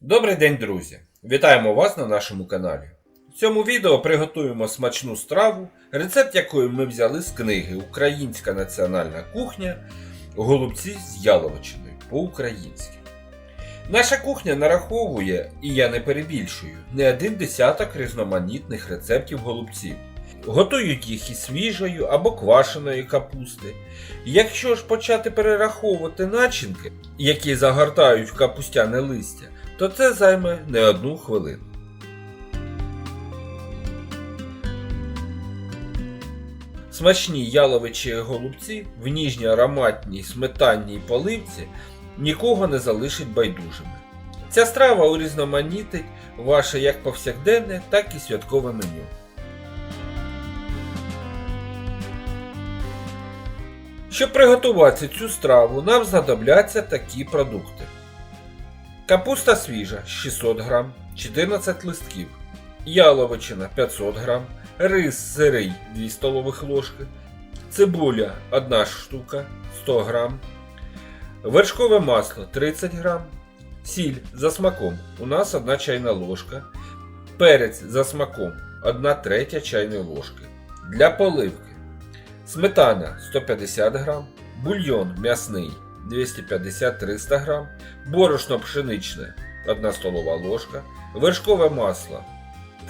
Добрий день, друзі! Вітаємо вас на нашому каналі. В цьому відео приготуємо смачну страву, рецепт якої ми взяли з книги Українська національна кухня Голубці з яловичиною по-українськи. Наша кухня нараховує, і я не перебільшую, не один десяток різноманітних рецептів голубців. Готують їх із свіжою або квашеної капусти. Якщо ж почати перераховувати начинки, які загортають в капустяне листя, то це займе не одну хвилину. Смачні яловичі голубці в ніжній ароматній сметанній поливці нікого не залишить байдужими. Ця страва урізноманітить ваше як повсякденне, так і святкове меню. Щоб приготувати цю страву, нам знадобляться такі продукти. Капуста свіжа 600 г, 14 листків, яловичина 500 г, рис сирий 2 столових ложки, цибуля 1 штука 100 г, вершкове масло 30 г, сіль за смаком у нас 1 чайна ложка, перець за смаком 1 третя чайної ложки. Для поливки. Сметана 150 г, бульйон м'ясний 250-300 г, борошно пшеничне 1 столова ложка, вершкове масло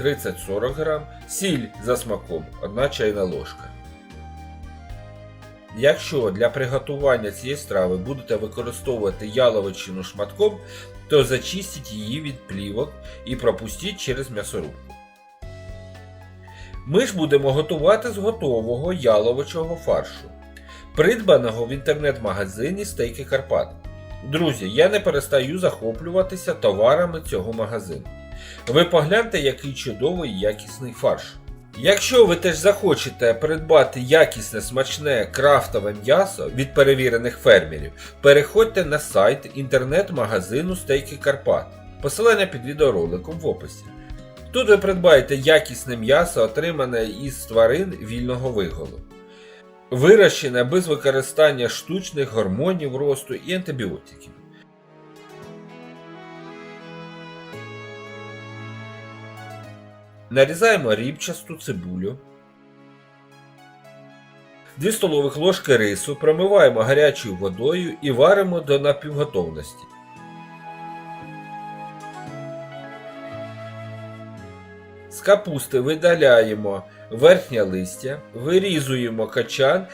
30-40 г, сіль за смаком 1 чайна ложка. Якщо для приготування цієї страви будете використовувати яловичину шматком, то зачистіть її від плівок і пропустіть через м'ясорубку. Ми ж будемо готувати з готового яловичого фаршу придбаного в інтернет-магазині Стейки Карпат. Друзі, я не перестаю захоплюватися товарами цього магазину. Ви погляньте, який чудовий якісний фарш. Якщо ви теж захочете придбати якісне смачне крафтове м'ясо від перевірених фермерів, переходьте на сайт інтернет-магазину Стейки Карпат. Посилання під відеороликом в описі. Тут ви придбаєте якісне м'ясо, отримане із тварин вільного виголу вирощене без використання штучних гормонів росту і антибіотиків. Нарізаємо рібчасту цибулю. 2 столових ложки рису промиваємо гарячою водою і варимо до напівготовності. Капусти видаляємо верхнє листя, вирізуємо качан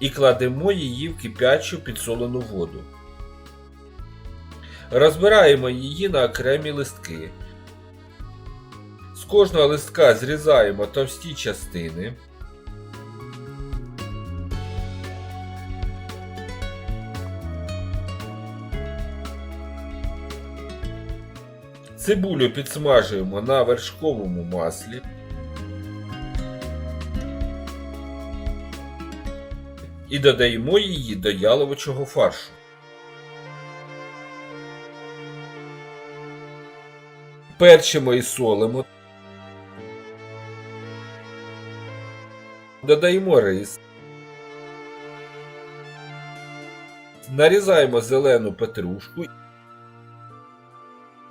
і кладемо її в кипячу підсолену воду. Розбираємо її на окремі листки. З кожного листка зрізаємо товсті частини. Цибулю підсмажуємо на вершковому маслі. І додаємо її до яловичого фаршу. Перчимо і солимо. Додаємо рис. Нарізаємо зелену петрушку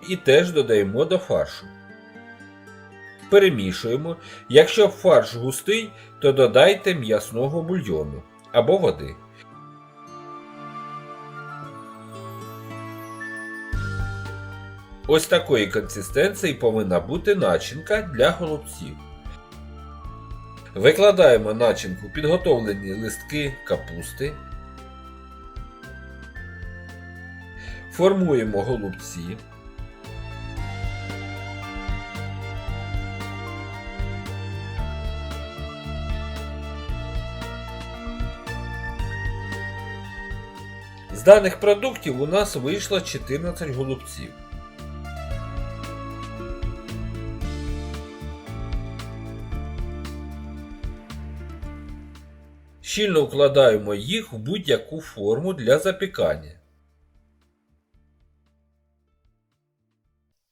і теж додаємо до фаршу. Перемішуємо. Якщо фарш густий, то додайте м'ясного бульйону або води. Ось такої консистенції повинна бути начинка для голубців. Викладаємо начинку підготовлені листки капусти. Формуємо голубці. З даних продуктів у нас вийшло 14 голубців. Щільно укладаємо їх в будь-яку форму для запікання.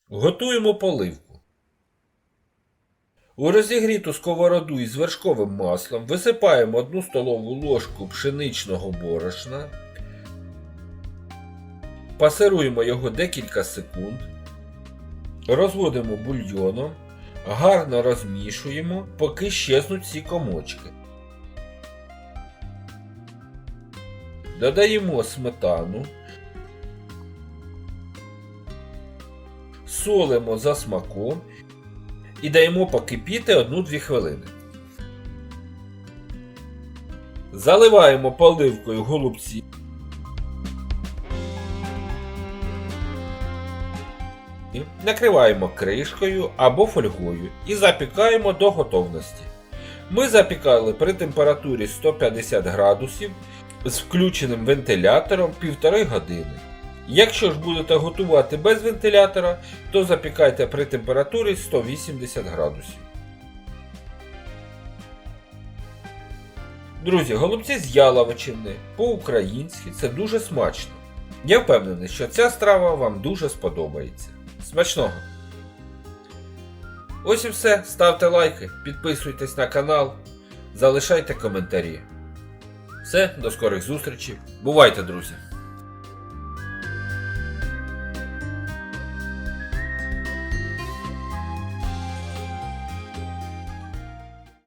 Готуємо поливку. У розігріту сковороду із вершковим маслом висипаємо 1 столову ложку пшеничного борошна, пасируємо його декілька секунд, розводимо бульйоном, гарно розмішуємо, поки щезнуть ці комочки. Додаємо сметану, солимо за смаком і даємо покипіти 1-2 хвилини. Заливаємо поливкою голубці. Накриваємо кришкою або фольгою і запікаємо до готовності. Ми запікали при температурі 150 градусів з включеним вентилятором 1,5 години. Якщо ж будете готувати без вентилятора, то запікайте при температурі 180 градусів. Друзі, голубці з яловичини по-українськи це дуже смачно. Я впевнений, що ця страва вам дуже сподобається. Смачного! Ось і все. Ставте лайки, підписуйтесь на канал, залишайте коментарі. Все, до скорих зустрічей. Бувайте, друзі!